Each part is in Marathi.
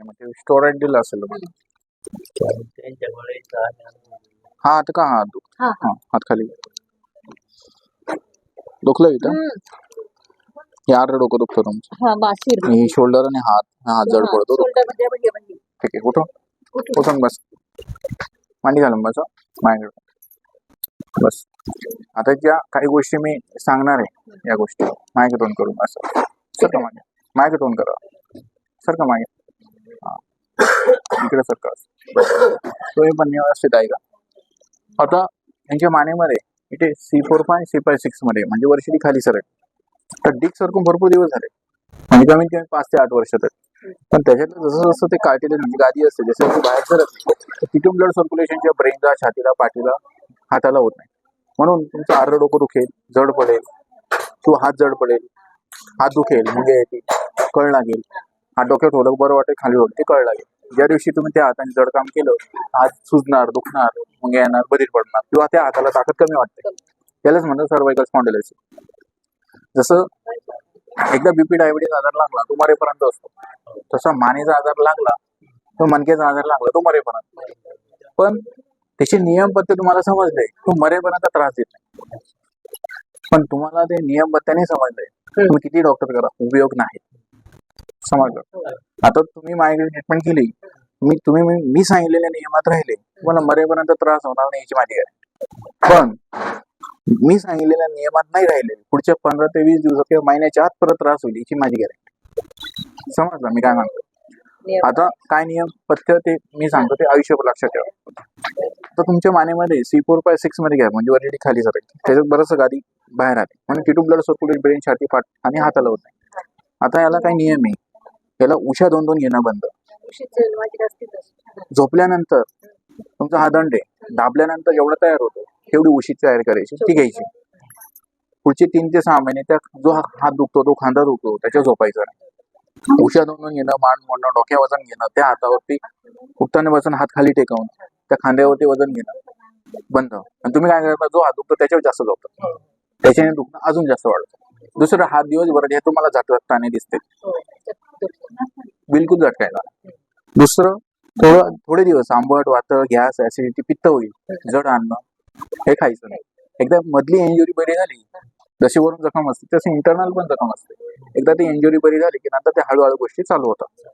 स्टोरेज दिलं असेल हा आता का? हात दुख हा. हात खाली. दुखलं इथं हम्म. अर्ध डोकं दुखतं तुमचं. हा शोल्डर आणि हात हा हात जड पडतो. ठीक आहे उठून उठून. बस. मांडी घालून बस हं. माझ्याकडे बस. आता ज्या काही गोष्टी मी सांगणार आहे या गोष्टी. माझ्याकडे तोंड करून असं सर का मागे माझ्याकडे तोंड करा. सर का मागे. इकडे सरकार तुम्ही पण व्यवस्थित आहे का? आता यांच्या मानेमध्ये इथे C four five C five सिक्समध्ये म्हणजे वर्षी खाली सर आहे तर डिक सरकून भरपूर दिवस झाले. म्हणजे कमीत कमी पाच ते आठ वर्ष तर. पण त्याच्यातलं जसं जसं ते कार्टिलेज म्हणजे गादी असते जसं ती बाहेर सरत तर तिथून ब्लड सर्क्युलेशनच्या ब्रेनला छातीला पाठीला हाताला होत नाही. म्हणून तुमचं आर्ध डोकं दुखेल जड पडेल. किंवा हात जड पडेल. हात दुखेल मुंगे येतील कळ लागेल हा डोक्यात थोडं बरं वाटेल खाली होईल ते कळ लागेल. ज्या दिवशी तुम्ही त्या हाताने जड काम केलं हात सुजणार दुखणार मग येणार बरीच पडणार किंवा त्या हाताला ताकद कमी वाटते त्यालाच म्हणतात सर्वायकल स्पॉन्डिलायसिस जसं एकदा बीपी डायबिटीज आजार लागला तो मरेपर्यंत असतो. तसा मानेचा आजार लागला तो मनकेचा आजार लागला तो मरेपर्यंत पण त्याचे नियम पत्ते तुम्हाला समजले तो मरेपर्यंत त्रास देत नाही. पण तुम्हाला ते नियम पत्त्याने समजले तुम्ही किती डॉक्टर करा उपयोग नाही. समजलं आता तुम्ही माझ्याकडे ट्रीटमेंट केली. मी तुम्ही मी- सांगितलेल्या नियमात राहिले. तुम्हाला मरेपर्यंत त्रास होणार नाही याची माझी गॅरंटी पण मी सांगितलेल्या नियमात नाही राहिले. पुढच्या पंधरा ते वीस दिवसात किंवा महिन्याच्या आत परत त्रास होईल याची माझी गॅरंटी समजलं? मी काय म्हणतो. आता काय नियम? पथ्य ते मी सांगतो ते आयुष्यभर लक्षात ठेवा. तर तुमच्या मानेमध्ये सी फोर बाय सिक्समध्ये घ्या म्हणजे वरती खाली सर त्याच्यात बरंच गादी बाहेर आली. म्हणजे टिटू ब्लड सर्क्युलेट ब्रेन छाती पाठ आणि हाताला होत नाही. आता याला काही नियम आहे. याला उशा दोन दोन घेणं बंद. झोपल्यानंतर तुमचा हा दंड आहे. दाबल्यानंतर जेवढं तयार होतो तेवढी उशी तयार करायची ती घ्यायची. पुढचे तीन ते सहा महिने त्या जो हा- हात दुखतो तो खांदा दुखतो त्याच्या झोपायचा नाही. उशा दोन दोन घेणं मान मोडणं डोक्या वजन घेणं त्या हातावरती उठताना वजन हात खाली टेकवून त्या खांद्यावरती वजन घेणं बंद. आणि तुम्ही काय करता जो हात दुखतो त्याच्यावर जास्त झोपतो. त्याच्याने दुखणं अजून जास्त वाढतं. दुसरं हात दिवसभर हे तुम्हाला झटकताने दिसते. बिलकुल झटकायला दुसरं थोडं थोडे दिवस आंबट वातळ गॅस ऍसिडिटी पित्त होईल. जड आणणं हे खायचं नाही. एकदा मधली इंजुरी बरी झाली जशी वरून जखम असते तशी इंटरनल पण जखम असते. एकदा ती इंजुरी बरी झाली की नंतर त्या हळूहळू गोष्टी चालू होतात.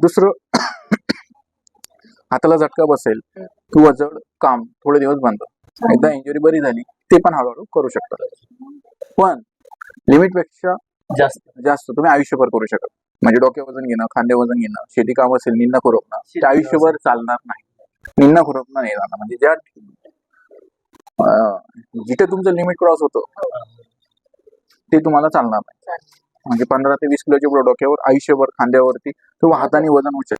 दुसरं हाताला झटका बसेल किंवा जड काम थोडे दिवस बंद. एकदा इंजुरी बरी झाली ते पण हळूहळू करू शकतात. पण लिमिटपेक्षा जास्त. जास्त तुम्ही आयुष्यभर करू शकत म्हणजे डोक्या वजन घेणं खांदे वजन घेणं शेती काम असेल निंदा खुरपणं. ते आयुष्यभर चालणार नाही. निंदा खुरपणं नाही जाणार म्हणजे ज्या जिथे तुमचं लिमिट क्रॉस होतं ते तुम्हाला चालणार नाही. म्हणजे पंधरा ते वीस किलोच्या पुढे डोक्यावर आयुष्यभर खांद्यावरती किंवा हाताने वजन उचल